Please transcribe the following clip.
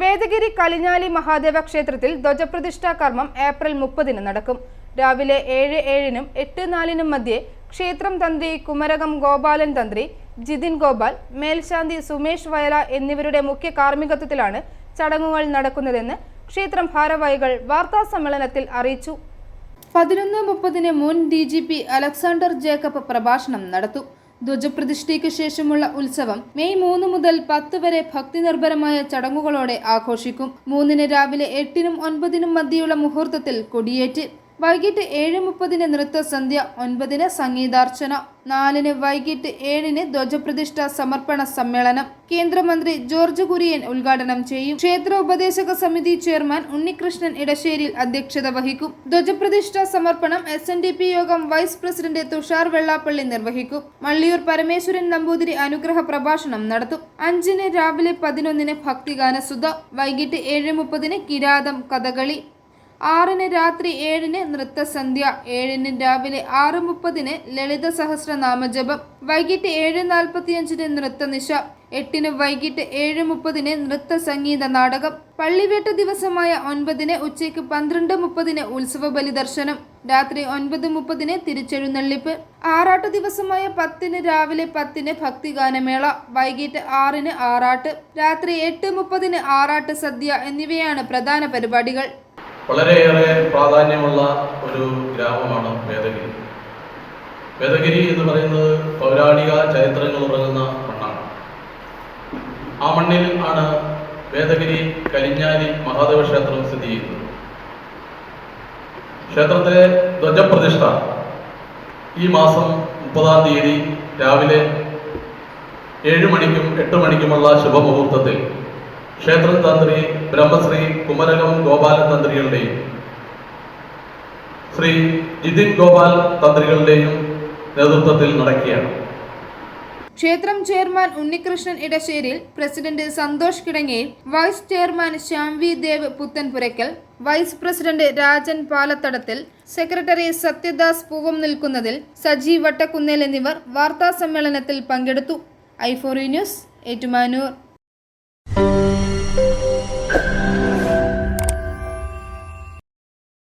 വേദഗിരി കലിഞ്ഞാലി മഹാദേവ ക്ഷേത്രത്തിൽ ധ്വജപ്രതിഷ്ഠാ കർമ്മം ഏപ്രിൽ മുപ്പതിന് നടക്കും. രാവിലെ ഏഴ് ഏഴിനും എട്ട് നാലിനും മധ്യേ ക്ഷേത്രം തന്ത്രി കുമരകം ഗോപാലൻ തന്ത്രി ജിതിൻ ഗോപാൽ മേൽശാന്തി സുമേഷ് വയല എന്നിവരുടെ മുഖ്യ കാർമ്മികത്വത്തിലാണ് ചടങ്ങുകൾ നടക്കുന്നതെന്ന് ക്ഷേത്രം ഭാരവാഹികൾ വാർത്താ സമ്മേളനത്തിൽ അറിയിച്ചു. പതിനൊന്ന് മുപ്പതിന് മുൻ D G P Alexander Jacob പ്രഭാഷണം നടത്തും. ധ്വജപ്രതിഷ്ഠയ്ക്ക് ശേഷമുള്ള ഉത്സവം മെയ് മൂന്ന് മുതൽ പത്ത് വരെ ഭക്തി നിർഭരമായ ചടങ്ങുകളോടെ ആഘോഷിക്കും. മൂന്നിന് രാവിലെ എട്ടിനും ഒൻപതിനും മധ്യയുള്ള മുഹൂർത്തത്തിൽ കൊടിയേറ്റ്. വൈകിട്ട് ഏഴ് മുപ്പതിന് നൃത്തസന്ധ്യ ഒൻപതിന് സംഗീതാർച്ചന നാലിന് വൈകിട്ട് ഏഴിന് ധ്വജപ്രതിഷ്ഠ സമർപ്പണ സമ്മേളനം. കേന്ദ്രമന്ത്രി ജോർജ് കുര്യൻ ഉദ്ഘാടനം ചെയ്യും. ക്ഷേത്ര ഉപദേശക സമിതി ചെയർമാൻ ഉണ്ണികൃഷ്ണൻ ഇടശ്ശേരിൽ അധ്യക്ഷത വഹിക്കും. ധ്വജപ്രതിഷ്ഠ സമർപ്പണം എസ് എൻ ഡി പി യോഗം വൈസ് പ്രസിഡന്റ് തുഷാർ വെള്ളാപ്പള്ളി നിർവഹിക്കും. മള്ളിയൂർ പരമേശ്വരൻ നമ്പൂതിരി അനുഗ്രഹ പ്രഭാഷണം നടത്തും. അഞ്ചിന് രാവിലെ പതിനൊന്നിന് ഭക്തിഗാനസുധ വൈകിട്ട് ഏഴ് മുപ്പതിന് കിരാതം കഥകളി. ആറിന് രാത്രി ഏഴിന് നൃത്തസന്ധ്യ ഏഴിന് രാവിലെ ആറ് മുപ്പതിന് ലളിത സഹസ്രനാമജപം വൈകിട്ട് ഏഴ് നാൽപ്പത്തിയഞ്ചിന് നൃത്തനിശ എട്ടിന് വൈകിട്ട് ഏഴ് മുപ്പതിന് നൃത്ത സംഗീത നാടകം പള്ളിവേട്ട ദിവസമായ ഒൻപതിന് ഉച്ചയ്ക്ക് പന്ത്രണ്ട് മുപ്പതിന് ഉത്സവ ബലിദർശനം രാത്രി ഒൻപത് മുപ്പതിന് തിരിച്ചെഴുന്നള്ളിപ്പ് ആറാട്ട് ദിവസമായ പത്തിന് രാവിലെ പത്തിന് ഭക്തിഗാനമേള വൈകിട്ട് ആറിന് ആറാട്ട് രാത്രി എട്ട് മുപ്പതിന് ആറാട്ട് സദ്യ എന്നിവയാണ് പ്രധാന പരിപാടികൾ. വളരെയേറെ പ്രാധാന്യമുള്ള ഒരു ഗ്രാമമാണ് വേദഗിരി. വേദഗിരി എന്ന് പറയുന്നത് പൗരാണിക ചരിത്രങ്ങൾ ഉറങ്ങുന്ന മണ്ണാണ്. ആ മണ്ണിൽ ആണ് വേദഗിരി കരിഞ്ഞാലി മഹാദേവ ക്ഷേത്രം സ്ഥിതി ചെയ്യുന്നത്. ക്ഷേത്രത്തിലെ ധ്വജപ്രതിഷ്ഠ ഈ മാസം മുപ്പതാം തീയതി രാവിലെ ഏഴ് മണിക്കും എട്ട് മണിക്കുമുള്ള ശുഭമുഹൂർത്തത്തിൽ ക്ഷേത്രം തന്ത്രി ബ്രഹ്മശ്രീ തന്ത്രികളുടെയും ശ്രീ ജിതിൻ ഗോപാൽ തന്ത്രികളുടെയും നേതൃത്വത്തിൽ നടക്കുകയാണ്. ക്ഷേത്രം chairman Unnikrishnan Edasseril president Santhosh Kidangayil vice chairman Shyamvi Dev Puthenpurakkal vice president Rajan Palathadathil secretary Sathyadas Poovam നിൽക്കുന്നതിൽ Saji Vattakunnel എന്നിവർ വാർത്താ സമ്മേളനത്തിൽ പങ്കെടുത്തു ഐഫോറി ന്യൂസ് ഏറ്റുമാനൂർ.